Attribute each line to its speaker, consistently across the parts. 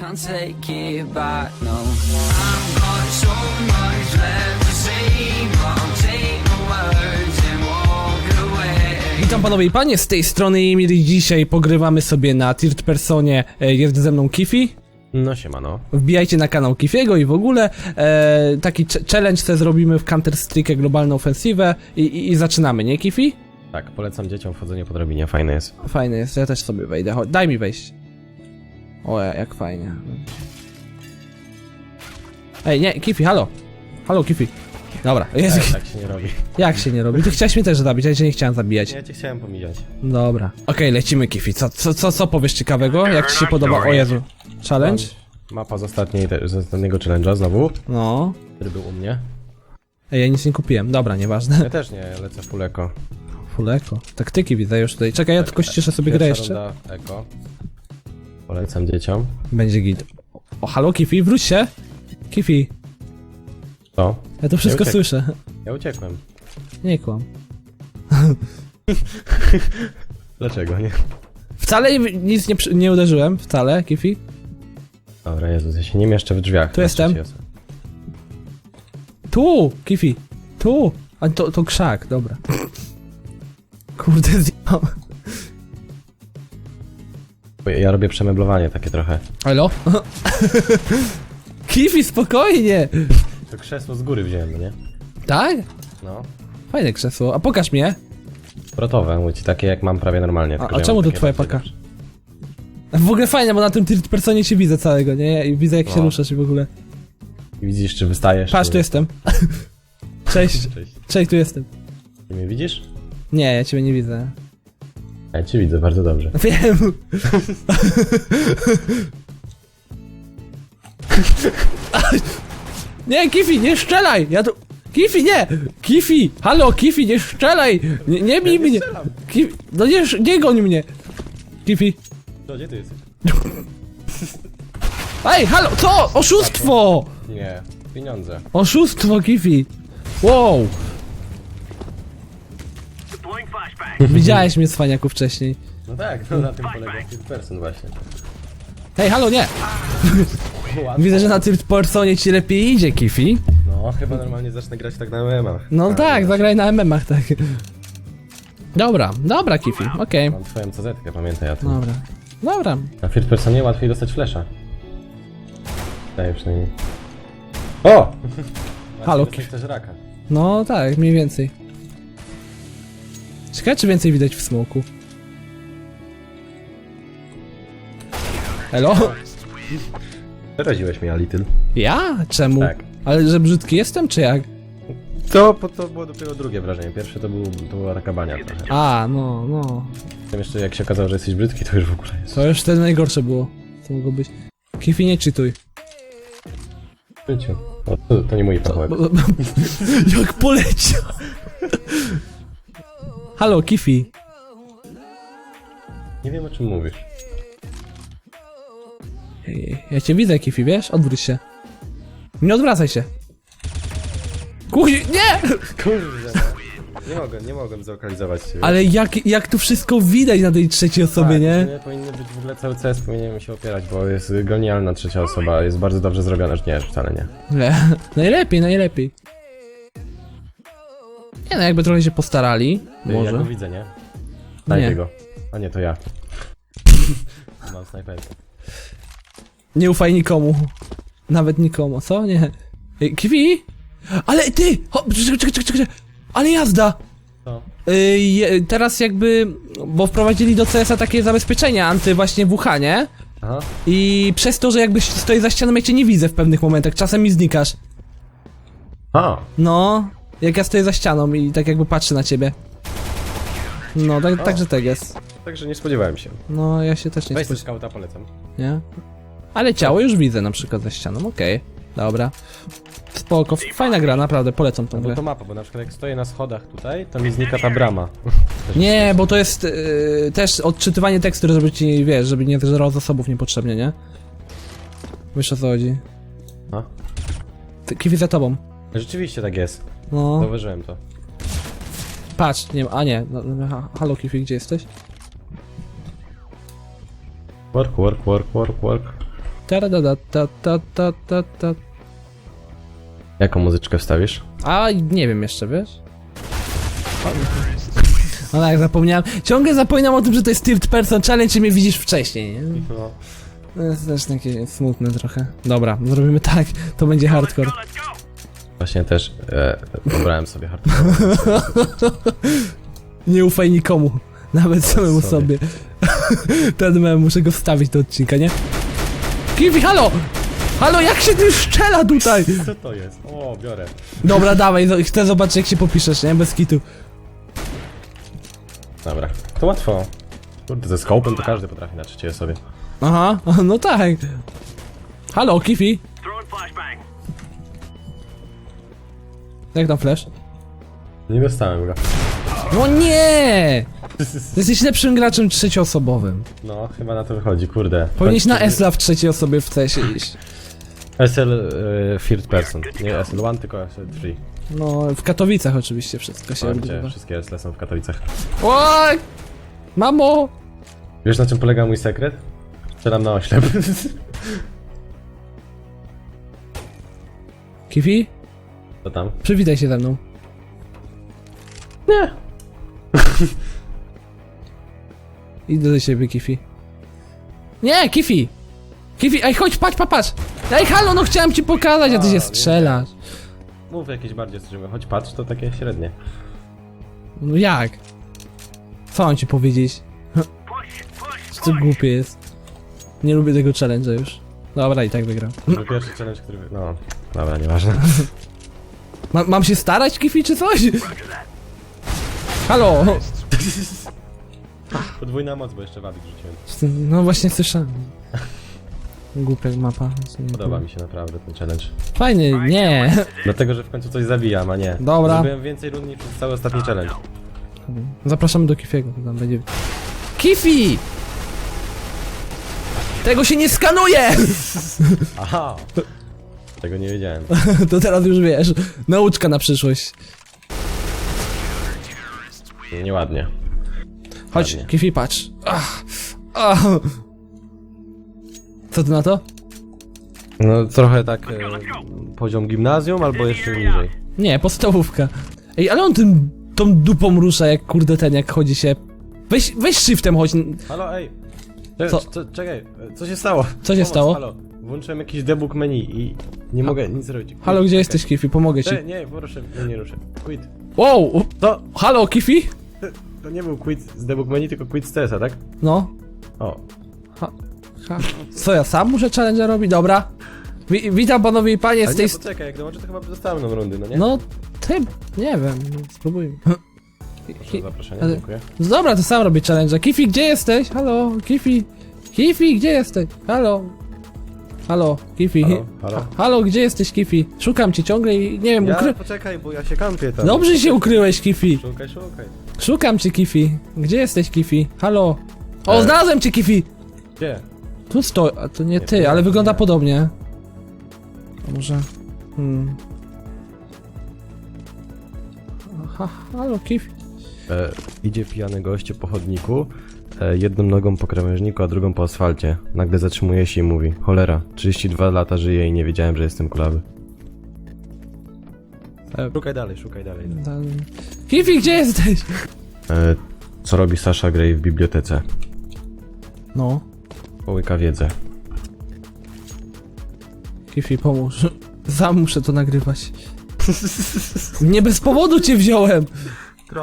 Speaker 1: can't take it back, no. I've got so much left to say, but I'll take my words and walk away.
Speaker 2: Witam panowie i panie, z tej strony Emil i dzisiaj pogrywamy sobie na Third Personie, E, jest ze mną Kifi.
Speaker 3: No siemano.
Speaker 2: Wbijajcie na kanał Kifiego i w ogóle e, taki ch- challenge sobie zrobimy w Counter-Strike Globalną Ofensywę i, i, i zaczynamy, nie Kifi?
Speaker 3: Tak, polecam dzieciom wchodzenie po drabinie, fajne jest.
Speaker 2: Fajne jest, ja też sobie wejdę, Chodź, daj mi wejść. O, ja- jak fajnie. Ej, nie, Kifi, halo. Halo, Kifi. Dobra, jest,
Speaker 3: Tak, tak się nie robi.
Speaker 2: jak się nie robi? Ty chciałeś mnie też zabić, ja cię nie chciałem zabijać.
Speaker 3: Ja cię chciałem pomijać.
Speaker 2: Dobra. Okej, lecimy Kifi. Co, co, co, co powiesz ciekawego? Jak ci się podoba? O Jezu. Challenge?
Speaker 3: Mapa z, ostatniej, te, z ostatniego challenge'a znowu,
Speaker 2: No.
Speaker 3: który był u mnie.
Speaker 2: Ej, ja nic nie kupiłem. Dobra, nieważne.
Speaker 3: Ja też nie, lecę full eko.
Speaker 2: Fuleko. Taktyki widzę już tutaj. Czekaj, ja tylko ściszę sobie grę
Speaker 3: Pierwsza
Speaker 2: jeszcze.
Speaker 3: runda. Polecam dzieciom.
Speaker 2: Będzie git. O, halo Kifi, wróć się. Kifi,
Speaker 3: To.
Speaker 2: ja to wszystko słyszę.
Speaker 3: Ja uciekłem.
Speaker 2: Nie kłam.
Speaker 3: Dlaczego, nie?
Speaker 2: Wcale nic nie, przy- nie uderzyłem. Wcale, Kifi.
Speaker 3: Dobra, Jezus, ja się nie mieszczę w drzwiach.
Speaker 2: Tu
Speaker 3: Na
Speaker 2: jestem.
Speaker 3: trzeciej osobie.
Speaker 2: Tu, Kifi. Tu. A to, to krzak, dobra. Kurde, zjebałem.
Speaker 3: Ja robię przemeblowanie takie trochę.
Speaker 2: Halo? Kifi, spokojnie.
Speaker 3: To krzesło z góry wziąłem, no nie?
Speaker 2: Tak?
Speaker 3: No.
Speaker 2: Fajne krzesło. A pokaż mnie.
Speaker 3: Protowe, mówię ci, takie jak mam prawie normalnie.
Speaker 2: A,
Speaker 3: tylko
Speaker 2: a
Speaker 3: że ja
Speaker 2: czemu
Speaker 3: mam
Speaker 2: to
Speaker 3: takie
Speaker 2: twoja
Speaker 3: bardziej
Speaker 2: paka? W ogóle fajnie, bo na tym third personie cię widzę całego, nie? I widzę jak się
Speaker 3: No.
Speaker 2: ruszasz i w ogóle.
Speaker 3: I widzisz, czy wystajesz.
Speaker 2: Patrz,
Speaker 3: czy
Speaker 2: tu
Speaker 3: nie.
Speaker 2: jestem. Cześć.
Speaker 3: Cześć.
Speaker 2: Cześć, tu jestem.
Speaker 3: Ty mnie widzisz?
Speaker 2: Nie, ja ciebie nie widzę.
Speaker 3: Ja cię widzę bardzo dobrze.
Speaker 2: Wiem. nie, Kifi, nie strzelaj! Ja tu... Kifi, nie! Kifi! Halo, Kifi, nie strzelaj! Nie, nie bij mnie! Kifi, no nie, nie goń mnie! Kifi.
Speaker 3: To gdzie ty jesteś?
Speaker 2: Ej, halo, co? Oszustwo!
Speaker 3: Nie, pieniądze.
Speaker 2: Oszustwo, Kifi! Wow! Widziałeś mnie, cwaniaku, wcześniej.
Speaker 3: No tak, no na tym polega third person właśnie.
Speaker 2: Hej, halo, nie! Widzę, że na tym personie ci lepiej idzie, Kifi.
Speaker 3: No, chyba normalnie zacznę grać tak na MM-ach.
Speaker 2: No tak,
Speaker 3: wiesz,
Speaker 2: zagraj na MM-ach, tak. Dobra, dobra, Kifi, okej.
Speaker 3: Mam twoją CZ-kę, pamiętaj o tym.
Speaker 2: Dobra. Dobra.
Speaker 3: Na third personie łatwiej dostać flesza. Daję przynajmniej. O!
Speaker 2: Halo,
Speaker 3: dostać też raka.
Speaker 2: No tak, mniej więcej. Ciekawe, czy więcej widać w smoku. Elo?
Speaker 3: Przeraziłeś mnie, a little.
Speaker 2: Ja? Czemu?
Speaker 3: Tak.
Speaker 2: Ale że brzydki jestem, czy jak?
Speaker 3: To, po- to było dopiero drugie wrażenie. Pierwsze to, był, to była rakabania trochę.
Speaker 2: A, no, no.
Speaker 3: Potem jeszcze jak się okazało, że jesteś brzydki, to już w ogóle jest.
Speaker 2: To już wtedy najgorsze było. Co mogło być? Kifi, nie czytuj.
Speaker 3: Życiu. O, to, to nie mój pachołek.
Speaker 2: Jak poleciał! Halo, Kifi.
Speaker 3: Nie wiem o czym mówisz.
Speaker 2: Ej, Ja cię widzę, Kifi, wiesz? Odwróć się. Nie odwracaj się. Kuj, nie!
Speaker 3: Kurde, no. Nie mogłem, nie mogłem zlokalizować ciebie.
Speaker 2: Ale jak, jak tu wszystko widać na tej trzeciej osobie,
Speaker 3: tak,
Speaker 2: nie?
Speaker 3: Nie powinny być w ogóle cały CS, powinienem się opierać, bo jest genialna trzecia osoba, jest bardzo dobrze zrobiona, że nie, wcale nie.
Speaker 2: Nie. Najlepiej, najlepiej. Nie no, jakby trochę się postarali.
Speaker 3: Ty, Ja
Speaker 2: Może.
Speaker 3: go widzę, nie? Daj
Speaker 2: Nie.
Speaker 3: go. A nie, to ja. Mam snajperkę.
Speaker 2: Nie ufaj nikomu. Nawet nikomu, co? Nie. Ej, Kiwi? Ale ty! Ho, czekaj, czekaj, czekaj, czekaj. Ale jazda!
Speaker 3: Co?
Speaker 2: Yy, je- teraz jakby, bo wprowadzili do CS-a takie zabezpieczenia anty właśnie WH, nie?
Speaker 3: Aha.
Speaker 2: I przez to, że jakbyś stoi za ścianą, ja cię nie widzę w pewnych momentach, czasem mi znikasz.
Speaker 3: A,
Speaker 2: No, jak ja stoję za ścianą i tak jakby patrzę na ciebie. No, tak, także tak jest.
Speaker 3: także nie spodziewałem się.
Speaker 2: No, ja się też nie
Speaker 3: Weź
Speaker 2: spodziewałem,
Speaker 3: skauta, polecam.
Speaker 2: nie? Ale ciało już widzę na przykład za ścianą, okej. Dobra. Spoko, fajna gra, naprawdę, polecam tą
Speaker 3: No bo
Speaker 2: grę.
Speaker 3: to mapa, bo na przykład jak stoję na schodach tutaj, to mi znika ta brama.
Speaker 2: Nie, bo to jest yy, też odczytywanie tekstu, żeby ci, wiesz, żeby nie zeżerało zasobów niepotrzebnie, nie? Wiesz o co chodzi.
Speaker 3: A?
Speaker 2: Ty- Kiwi za tobą.
Speaker 3: Rzeczywiście tak jest.
Speaker 2: No,
Speaker 3: Zauważyłem to.
Speaker 2: patrz, nie ma, a nie, no, no, ha, halo Kifi, gdzie jesteś?
Speaker 3: Work, work, work, work, work.
Speaker 2: Taradada, ta, ta, ta, ta, ta.
Speaker 3: Jaką muzyczkę wstawisz?
Speaker 2: A nie wiem jeszcze, wiesz? O tak, zapomniałem. Ciągle zapominam o tym, że to jest third person challenge i mnie widzisz wcześniej, nie?
Speaker 3: No.
Speaker 2: To jest też takie smutne trochę. Dobra, zrobimy tak, to będzie hardcore.
Speaker 3: Właśnie też e, wybrałem sobie hardcore.
Speaker 2: Nie ufaj nikomu, nawet samemu
Speaker 3: sobie.
Speaker 2: sobie. Ten mem, muszę go wstawić do odcinka, nie? Kiwi, halo! Halo, jak się ty szczela tutaj?
Speaker 3: Co to jest? O, biorę.
Speaker 2: Dobra, dawaj, chcę zobaczyć jak się popiszesz, nie? Bez kitu.
Speaker 3: Dobra. To łatwo. Kurde, ze skopem to każdy potrafi na trzeciej osobie.
Speaker 2: Aha, no tak. Halo, Kifi. Jak tam flash?
Speaker 3: Nie dostałem go.
Speaker 2: No nie! Jesteś lepszym graczem trzecioosobowym.
Speaker 3: No, chyba na to wychodzi, kurde.
Speaker 2: Powinieneś na Esla w trzeciej osobie w CS iść.
Speaker 3: SL e, third person. Nie SL1, tylko SL3.
Speaker 2: No, w Katowicach oczywiście wszystko się
Speaker 3: Gdzie
Speaker 2: odbywa.
Speaker 3: wszystkie SL są w Katowicach.
Speaker 2: Oj! Mamo!
Speaker 3: Wiesz na czym polega mój sekret? Strzelam na oślep.
Speaker 2: Kifi?
Speaker 3: Co tam?
Speaker 2: Przywitaj się ze mną.
Speaker 3: Nie.
Speaker 2: Idę do ciebie, Kifi. Nie, Kifi! Kifi, ej, chodź, patrz, patrz, patrz! Ej, halo, no chciałem ci pokazać, a ty
Speaker 3: A,
Speaker 2: się strzelasz.
Speaker 3: Mów jakieś bardziej strzymy. Choć patrz, to takie średnie.
Speaker 2: No jak? Co mam ci powiedzieć? Czy to głupie jest? Nie lubię tego challenge'a już. Dobra, i tak wygram.
Speaker 3: To był pierwszy challenge, który... wy- No, dobra, nieważne.
Speaker 2: Ma, mam się starać, Kifi, czy coś? Halo!
Speaker 3: Podwójna moc, bo jeszcze wabik rzuciłem.
Speaker 2: No właśnie słyszałem. Głupia mapa.
Speaker 3: Podoba mi się naprawdę ten challenge.
Speaker 2: Fajny, nie.
Speaker 3: Dlatego, że w końcu coś zabijam, a nie.
Speaker 2: Dobra.
Speaker 3: Zrobiłem więcej rund niż przez cały ostatni challenge.
Speaker 2: Zapraszamy do Kifiego, tam będzie... Kifi! Tego się nie skanuje!
Speaker 3: Aha! Tego nie wiedziałem.
Speaker 2: To teraz już wiesz. Nauczka na przyszłość.
Speaker 3: Nieładnie.
Speaker 2: Chodź,
Speaker 3: Ładnie.
Speaker 2: Kifi, patrz. Ach, ach. Co ty na to?
Speaker 3: No trochę tak e, poziom gimnazjum albo jeszcze niżej.
Speaker 2: Nie, podstawówka. Ej, ale on tym, tą dupą rusza jak kurde ten, jak chodzi się... Weź, weź shiftem chodź.
Speaker 3: Halo, ej!
Speaker 2: Co?
Speaker 3: co? czekaj, e, co się stało?
Speaker 2: Co się stało?
Speaker 3: Halo, włączyłem jakiś debug menu i nie mogę nic zrobić. Quit.
Speaker 2: Halo, gdzie jesteś, Kifi? Pomogę ci.
Speaker 3: Ej, nie, proszę, nie, nie ruszę. Quit.
Speaker 2: Wow!
Speaker 3: To,
Speaker 2: Halo, Kifi?
Speaker 3: to nie był quit z debug menu, tylko quit z CS-a, tak?
Speaker 2: No.
Speaker 3: O.
Speaker 2: Ha. Co, ja sam muszę challenge robić? Dobra. Wi witam panowie i panie
Speaker 3: Ale
Speaker 2: z tej...
Speaker 3: nie,
Speaker 2: st-
Speaker 3: poczekaj, jak dołączę to chyba dostałem rundy, no nie?
Speaker 2: No, ty... Nie wiem, no, spróbujmy.
Speaker 3: Proszę zaproszenie,
Speaker 2: ale-
Speaker 3: dziękuję.
Speaker 2: No Dobra, to sam robię challenge. Kifi, gdzie jesteś? Halo, Kifi. Kifi, gdzie jesteś? Halo. Halo, Kifi.
Speaker 3: Halo, halo.
Speaker 2: Halo, gdzie jesteś, Kifi? Szukam cię ciągle i nie wiem,
Speaker 3: Ja,
Speaker 2: ukry...
Speaker 3: poczekaj, bo ja się kampię tam.
Speaker 2: Dobrze się ukryłeś, Kifi.
Speaker 3: Szukaj, szukaj.
Speaker 2: Szukam cię, Kifi. Gdzie jesteś, Kifi? Halo. O,
Speaker 3: E.
Speaker 2: znalazłem cię, Kifi.
Speaker 3: Gdzie?
Speaker 2: Tu stoi, a to nie ty,
Speaker 3: to
Speaker 2: ale wygląda
Speaker 3: nie.
Speaker 2: podobnie. A może... Hmm. Aha, halo, Kifi.
Speaker 3: E, idzie pijany gościu po chodniku, jedną nogą po krawężniku, a drugą po asfalcie. Nagle zatrzymuje się i mówi, cholera, 32 lata żyję i nie wiedziałem, że jestem kulawy.
Speaker 2: E.
Speaker 3: Szukaj dalej, szukaj dalej.
Speaker 2: Tam- Kifi, gdzie jesteś?
Speaker 3: E, co robi Sasha Grey w bibliotece?
Speaker 2: No,
Speaker 3: Połyka wiedzę.
Speaker 2: Kifi, pomóż. Sam muszę to nagrywać. Nie bez powodu cię wziąłem.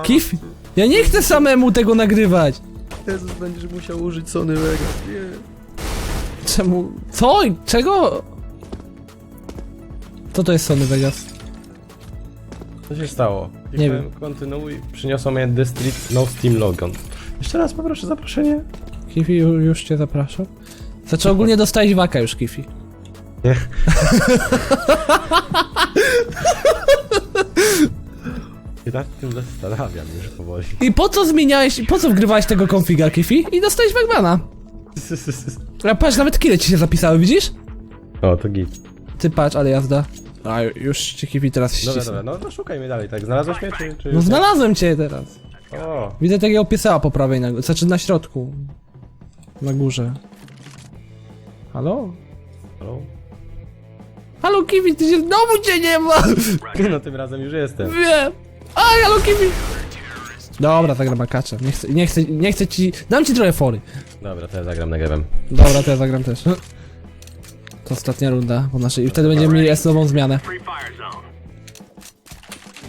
Speaker 2: Kifi, ja nie chcę samemu tego nagrywać.
Speaker 3: Jezus, będziesz musiał użyć Sony Vegas. Nie.
Speaker 2: Czemu? Co? Czego? Co to jest Sony Vegas?
Speaker 3: Co się stało?
Speaker 2: Nie
Speaker 3: Kliknąłem Kontynuuj, przyniosło mnie The Street No Steam Logon. Jeszcze raz poproszę zaproszenie.
Speaker 2: Kifi, ju- już cię zapraszam. Znaczy ogólnie dostałeś waka już, Kifi.
Speaker 3: Nie. I tak tym zastanawiam już powoli.
Speaker 2: I po co zmieniałeś, po co wgrywałeś tego konfiga, Kifi? I dostałeś Wagbana. A patrz, nawet kile ci się zapisały, widzisz?
Speaker 3: O, to git.
Speaker 2: Ty patrz, ale jazda. A, już cię Kifi teraz
Speaker 3: Dobra,
Speaker 2: ścisnę.
Speaker 3: dobra, no to szukaj mnie dalej, tak? Znalazłeś mnie, czy... czy
Speaker 2: No znalazłem cię teraz.
Speaker 3: O,
Speaker 2: Widzę takiego piesała po prawej, na, znaczy na środku. Na górze. Halo?
Speaker 3: Halo?
Speaker 2: Halo Kifi, ty się znowu cię nie ma!
Speaker 3: No tym razem już jestem.
Speaker 2: Wiem! A, halo Kifi! Dobra, zagram akacza. Nie chcę, nie chcę, nie chcę ci... Dam ci trochę fory.
Speaker 3: Dobra, to ja zagram negrem.
Speaker 2: Dobra, to ja zagram też. To ostatnia runda po naszej... I wtedy będziemy mieli S-nową zmianę.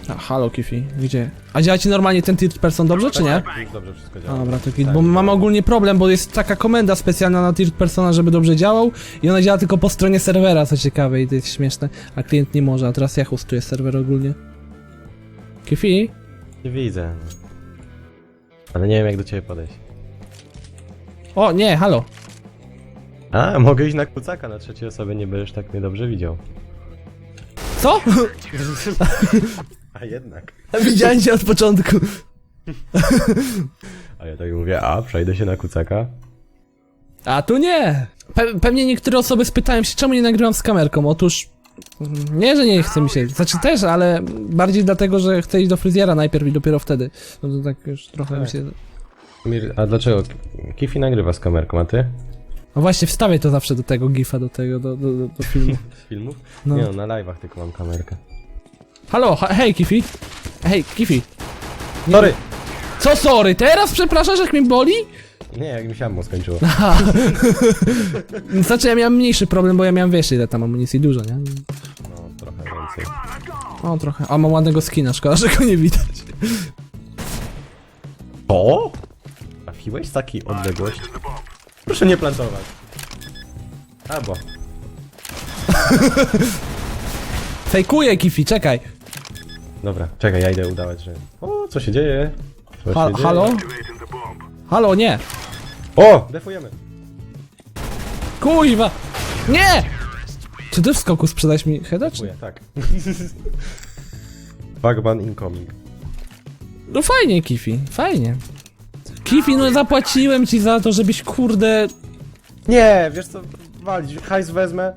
Speaker 2: A, halo Kifi, gdzie? A działa ci normalnie ten tilt person dobrze, czy nie?
Speaker 3: Dobrze wszystko
Speaker 2: A,
Speaker 3: działa.
Speaker 2: Dobra, to git,
Speaker 3: Tak,
Speaker 2: bo
Speaker 3: tak.
Speaker 2: mamy ogólnie problem, bo jest taka komenda specjalna na tilt persona, żeby dobrze działał i ona działa tylko po stronie serwera, co ciekawe i to jest śmieszne, a klient nie może, a teraz ja hostuję serwer ogólnie. Kifi?
Speaker 3: Nie widzę. no. Ale nie wiem jak do ciebie podejść.
Speaker 2: O, nie, halo.
Speaker 3: A, mogę iść na kucaka na trzeciej osobie, nie będziesz tak mnie dobrze widział.
Speaker 2: Co?
Speaker 3: A jednak.
Speaker 2: Widziałem cię od początku.
Speaker 3: A ja tak mówię, a przejdę się na kucaka.
Speaker 2: A tu nie. Pe pewnie niektóre osoby spytają się, czemu nie nagrywam z kamerką. Otóż nie, że nie chce mi się, znaczy też, ale bardziej dlatego, że chcę iść do fryzjera najpierw i dopiero wtedy. No to tak już trochę mi się...
Speaker 3: Mir, a dlaczego? Kifi nagrywa z kamerką, a ty?
Speaker 2: No właśnie, wstawię to zawsze do tego gifa, do tego, do, do, do, do filmu.
Speaker 3: Filmów?
Speaker 2: No.
Speaker 3: Nie no, na live'ach tylko mam kamerkę.
Speaker 2: Halo, ha, hej Kifi. Hej, Kifi.
Speaker 3: Sorry!
Speaker 2: Co sorry, teraz przepraszasz jak mi boli?
Speaker 3: Nie, jak mi się ammo skończyło.
Speaker 2: Znaczy ja miałem mniejszy problem, bo ja miałem wiesz ile tam amunicji, dużo, nie?
Speaker 3: No, trochę więcej.
Speaker 2: O, trochę. A mam ładnego skina, szkoda, że go nie widać.
Speaker 3: O! Trafiłeś z takiej odległości? Proszę nie plantować. Albo.
Speaker 2: Fejkuję Kifi, czekaj.
Speaker 3: Dobra, czekaj, ja idę udawać, że... O, co się dzieje? Co
Speaker 2: Ha
Speaker 3: się dzieje?
Speaker 2: halo? Halo, nie.
Speaker 3: O! Defujemy!
Speaker 2: Kuźwa! Nie! Czy ty w skoku sprzedałeś mi heada, czy?
Speaker 3: Tak. Bugban incoming.
Speaker 2: No fajnie, Kifi, fajnie. Kifi, no zapłaciłem ci za to, żebyś kurde...
Speaker 3: Nie, wiesz co, walić, hajs wezmę.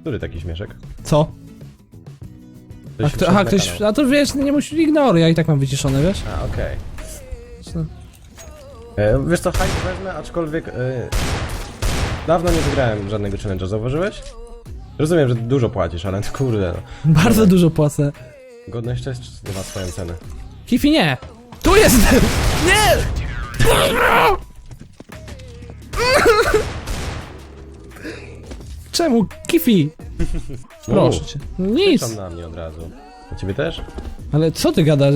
Speaker 3: Który taki śmieszek?
Speaker 2: Co? A,
Speaker 3: Ktoś
Speaker 2: kto, aha, ktoś... A to wiesz, nie musisz ignoruj, ja i tak mam wyciszone, wiesz?
Speaker 3: A, okej. E, Wiesz co, hajs wezmę, aczkolwiek... E, dawno nie wygrałem żadnego challenge'a, zauważyłeś? Rozumiem, że dużo płacisz, ale kurde, no.
Speaker 2: Bardzo dużo płacę.
Speaker 3: Godność też ma swoją cenę.
Speaker 2: Kifi, nie! Tu jest! Nie! Czemu? Kifi! Proszę cię. Nic.
Speaker 3: Krzyczą na mnie od razu. A ciebie też?
Speaker 2: Ale co ty gadasz?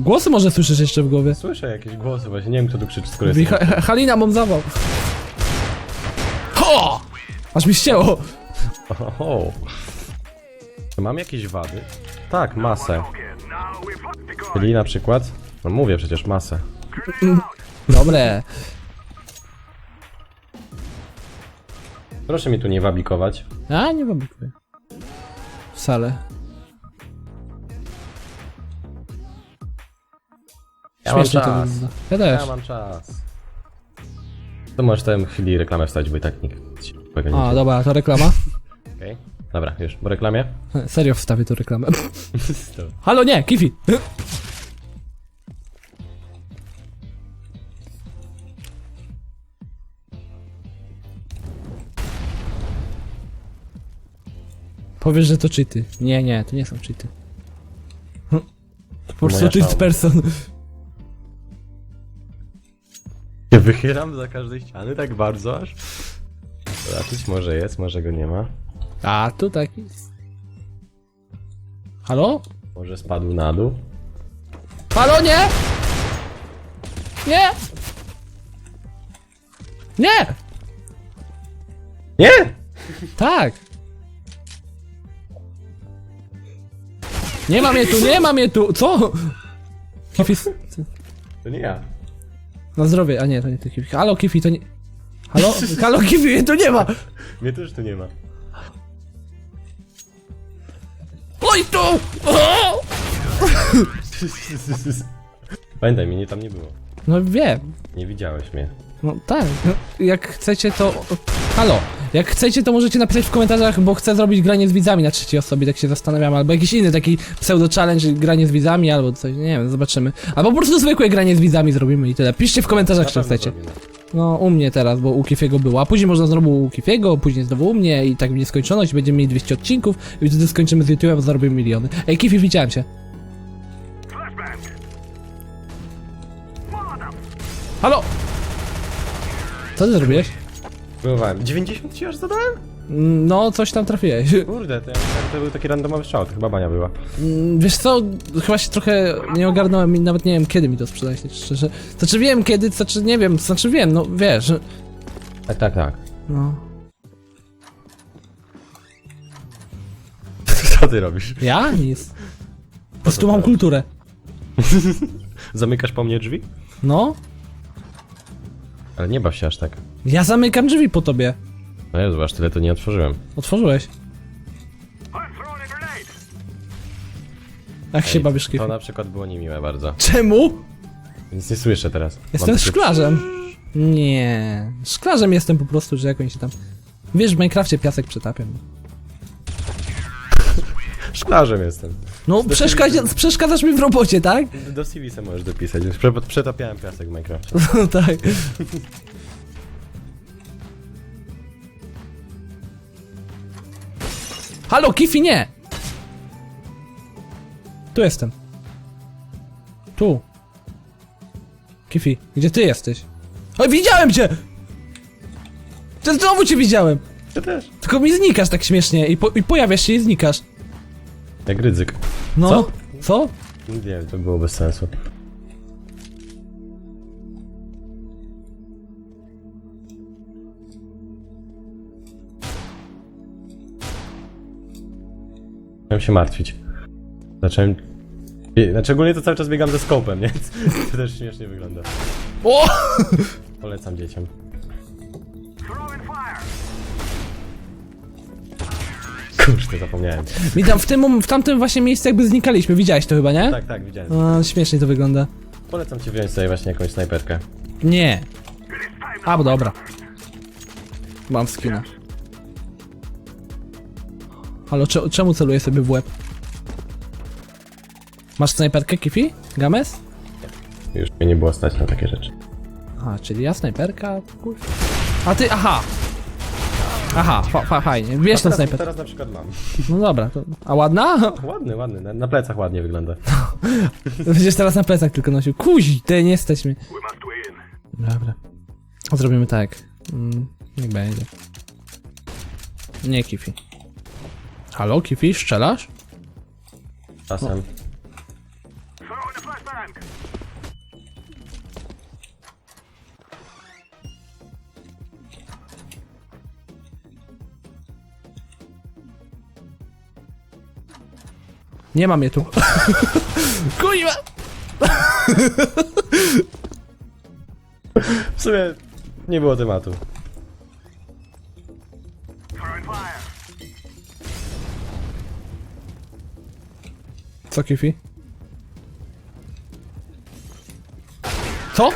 Speaker 2: Głosy może słyszysz jeszcze w głowie?
Speaker 3: Słyszę jakieś głosy, właśnie nie wiem kto tu krzyczy, skoro jest...
Speaker 2: ha Halina, mam zawał. Ho! Aż mi ścięło.
Speaker 3: Oho. Czy mam jakieś wady? Tak, masę. Czyli na przykład... No mówię przecież masę.
Speaker 2: Dobre.
Speaker 3: Proszę mi tu nie wabikować.
Speaker 2: A, nie wabikuję. Wcale.
Speaker 3: Ja mam
Speaker 2: Śmiesznie to
Speaker 3: czas.
Speaker 2: wygląda. Ja też.
Speaker 3: Ja mam czas. To możesz tam chwili reklamę wstać, bo i tak nikt ci tego nie
Speaker 2: A, dobra, to reklama.
Speaker 3: Okej. Dobra, już, po reklamie.
Speaker 2: Serio wstawię tu reklamę. Halo, nie, Kifi. Powiesz, że to cheaty. Nie, nie, to nie są cheaty. Po prostu
Speaker 3: Moja
Speaker 2: cheat
Speaker 3: szała.
Speaker 2: person.
Speaker 3: Nie wychylam za każdej ściany tak bardzo aż. Zobaczyć, może jest, może go nie ma.
Speaker 2: A, tu taki. Halo?
Speaker 3: Może spadł na dół.
Speaker 2: Halo, nie! Nie! Nie!
Speaker 3: Nie!
Speaker 2: Tak! Nie ma mnie tu, nie ma mnie tu! Co? Kifi...
Speaker 3: To nie ja.
Speaker 2: Na zdrowie, a nie, to nie ty Kifi. Halo, Kifi, to nie... Halo? Halo, Kifi, mnie tu nie ma!
Speaker 3: Mnie też tu nie ma.
Speaker 2: Oj, tu! O!
Speaker 3: Pamiętaj, mnie tam nie było.
Speaker 2: No wiem.
Speaker 3: Nie widziałeś mnie.
Speaker 2: No tak. No, jak chcecie to... Halo. Jak chcecie to możecie napisać w komentarzach, bo chcę zrobić granie z widzami na trzeciej osobie, tak się zastanawiam. Albo jakiś inny taki pseudo-challenge, granie z widzami, albo coś, nie wiem, zobaczymy. Albo po prostu zwykłe granie z widzami zrobimy i tyle. Piszcie w komentarzach, czy
Speaker 3: pewno
Speaker 2: chcecie.
Speaker 3: zrobimy.
Speaker 2: No, u mnie teraz, bo u Kifiego było. A później można znowu u Kifiego, później znowu u mnie i tak w nieskończoność. Będziemy mieli 200 odcinków i wtedy skończymy z YouTube'a, bo zarobimy miliony. Ej, Kifi, widziałem cię. Halo! Co ty zrobiłeś?
Speaker 3: Próbowałem. 90 ci aż zadałem?
Speaker 2: Mm, No, coś tam trafiłeś.
Speaker 3: Kurde, to, ja myślałem, że to był taki randomowy strzał, to chyba bania była.
Speaker 2: Mm, Wiesz co, chyba się trochę nie ogarnąłem i nawet nie wiem kiedy mi to sprzedałeś, szczerze. Znaczy wiem kiedy, znaczy nie wiem, znaczy wiem, no wiesz,
Speaker 3: Tak, tak, tak.
Speaker 2: no.
Speaker 3: Co ty robisz?
Speaker 2: Ja? Nic. Po prostu mam kulturę.
Speaker 3: Zamykasz po mnie drzwi?
Speaker 2: No,
Speaker 3: Ale nie baw się aż tak.
Speaker 2: ja zamykam drzwi po tobie.
Speaker 3: No Jezu, aż tyle to nie otworzyłem.
Speaker 2: Otworzyłeś. Jak się
Speaker 3: Ej,
Speaker 2: bawisz, Kifi?
Speaker 3: To na przykład było niemiłe bardzo.
Speaker 2: Czemu?
Speaker 3: Nic nie słyszę teraz. Mam
Speaker 2: Jestem
Speaker 3: takie-
Speaker 2: szklarzem. Nie, szklarzem jestem po prostu, że jakąś tam... Wiesz, w Minecrafcie piasek przetapiam.
Speaker 3: Szklarzem jestem.
Speaker 2: No, przeszkadza, przeszkadzasz mi w robocie, tak?
Speaker 3: Do CV se możesz dopisać. Już prze- przetapiałem piasek w Minecraft.
Speaker 2: No tak. Halo, Kifi, nie! Tu jestem. Tu. Kifi, gdzie ty jesteś? O, widziałem cię! Ty znowu cię widziałem!
Speaker 3: Ty też.
Speaker 2: Tylko mi znikasz tak śmiesznie i, po, i pojawiasz się i znikasz.
Speaker 3: Jak ryzyk.
Speaker 2: No.
Speaker 3: Co?
Speaker 2: Co?
Speaker 3: Nie wiem, to było bez sensu. Miałem się martwić. Zacząłem... I- Znaczy ogólnie to cały czas biegam ze skopem, nie? To też śmiesznie wygląda.
Speaker 2: O!
Speaker 3: Polecam dzieciom. Kurde, zapomniałem.
Speaker 2: Mi tam w tym, w tamtym właśnie miejscu jakby znikaliśmy, widziałeś to chyba, nie?
Speaker 3: Tak, tak, widziałem.
Speaker 2: A, śmiesznie to wygląda.
Speaker 3: Polecam ci wziąć sobie właśnie jakąś snajperkę.
Speaker 2: Nie. A, bo dobra. Mam skina. Halo, cze- czemu celuję sobie w łeb? Masz snajperkę, Kifi? Games?
Speaker 3: Już mnie nie było stać na takie rzeczy.
Speaker 2: A, czyli ja snajperka, kur... A ty, aha! Aha, fa, fa, fajnie, wiesz tą
Speaker 3: teraz,
Speaker 2: snajperkę.
Speaker 3: teraz na przykład mam.
Speaker 2: No dobra, to... a ładna?
Speaker 3: Ładny, ładny, na, na plecach ładnie wygląda.
Speaker 2: Będziesz teraz na plecach tylko nosił. Kuzi, ty nie jesteśmy. Dobra. Zrobimy tak. Mm, niech będzie. Nie Kifi. Halo, Kifi, strzelasz?
Speaker 3: Czasem.
Speaker 2: Nie mam je tu. Kuźwa!
Speaker 3: W sumie nie było tematu.
Speaker 2: Co, Kifi? Co?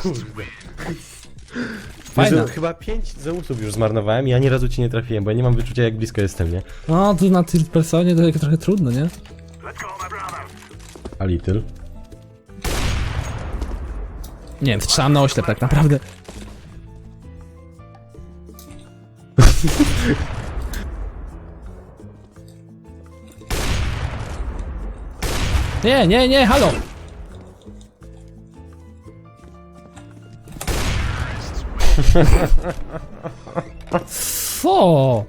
Speaker 2: Fajna.
Speaker 3: Jezu, chyba pięć Zeusów już zmarnowałem i ani razu ci nie trafiłem, bo ja nie mam wyczucia jak blisko jestem, nie?
Speaker 2: No, tu na third personie to takie trochę trudno, nie?
Speaker 3: A little.
Speaker 2: Nie wiem, strzelam na oślep tak naprawdę. Nie, nie, nie, halo! Co?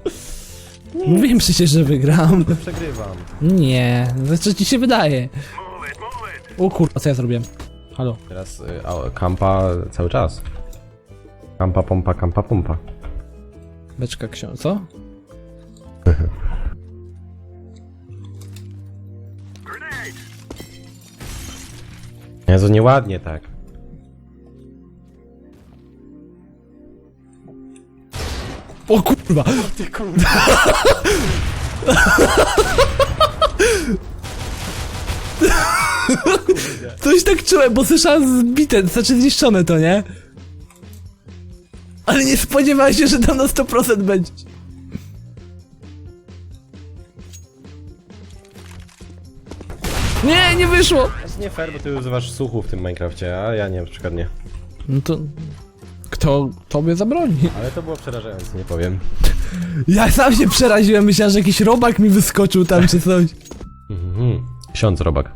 Speaker 2: Mówiłem przecież, że wygram.
Speaker 3: Przegrywam.
Speaker 2: Nie, co ci się wydaje? O kurwa, co ja zrobiłem? Halo.
Speaker 3: Teraz y, a, kampa cały czas. Kampa, pompa, kampa, pompa.
Speaker 2: Beczka książ... co?
Speaker 3: Jezu, nieładnie tak.
Speaker 2: O kurwa! Coś tak czułem, bo słyszałem zbite, znaczy zniszczone to, nie? Ale nie spodziewałem się, że tam na 100% będzie. Nie, nie wyszło!
Speaker 3: To jest nie fair, bo ty używasz słuchu w tym Minecrafcie, a ja nie, na przykład nie.
Speaker 2: No to... Kto tobie zabroni?
Speaker 3: Ale to było przerażające, nie powiem.
Speaker 2: Ja sam się przeraziłem, myślałem, że jakiś robak mi wyskoczył tam czy coś.
Speaker 3: Mhm. Ksiądz robak.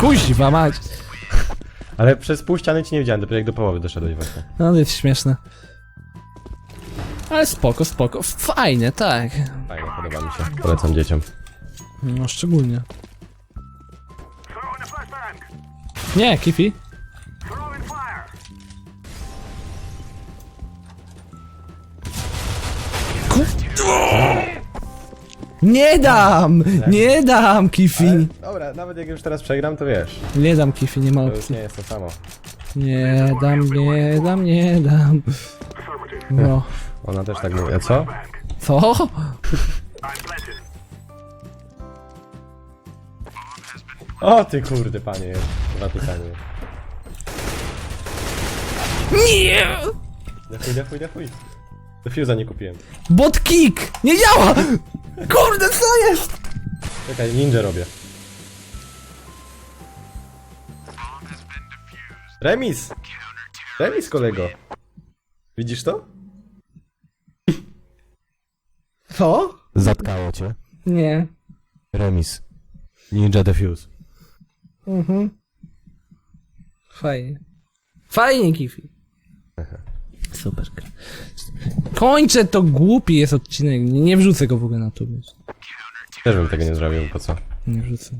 Speaker 2: Kuźwa mać.
Speaker 3: Ale przez pół ściany ci nie widziałem, dopiero jak do połowy doszedłeś właśnie.
Speaker 2: No to jest śmieszne. Ale spoko, spoko. Fajnie, tak.
Speaker 3: Fajnie, podoba mi się. Polecam dzieciom.
Speaker 2: No szczególnie. Nie, Kifi. Ku... Nie dam! Nie dam, Kifi!
Speaker 3: Dobra, nawet jak już teraz przegram, to wiesz.
Speaker 2: Nie dam, Kifi, nie ma
Speaker 3: To już
Speaker 2: opcji.
Speaker 3: nie jest to samo.
Speaker 2: Nie dam, nie dam, nie dam. No.
Speaker 3: Ona też tak mówi. A co?
Speaker 2: Co?
Speaker 3: O ty kurde panie, Watykanie.
Speaker 2: Nie!
Speaker 3: Defuj, defuj, defuj. Defuza nie kupiłem.
Speaker 2: Bot kick! Nie działa! Kurde, co jest?
Speaker 3: Czekaj, ninja robię. Remis! Remis, kolego. Widzisz to?
Speaker 2: Co?
Speaker 3: Zatkało cię.
Speaker 2: Nie.
Speaker 3: Remis. Ninja defuse.
Speaker 2: Mhm. Fajnie. Fajnie, Kifi. Kończę to głupi jest odcinek. Nie, nie wrzucę go w ogóle na to.
Speaker 3: Też bym tego nie zrobił, po co?
Speaker 2: Nie wrzucę.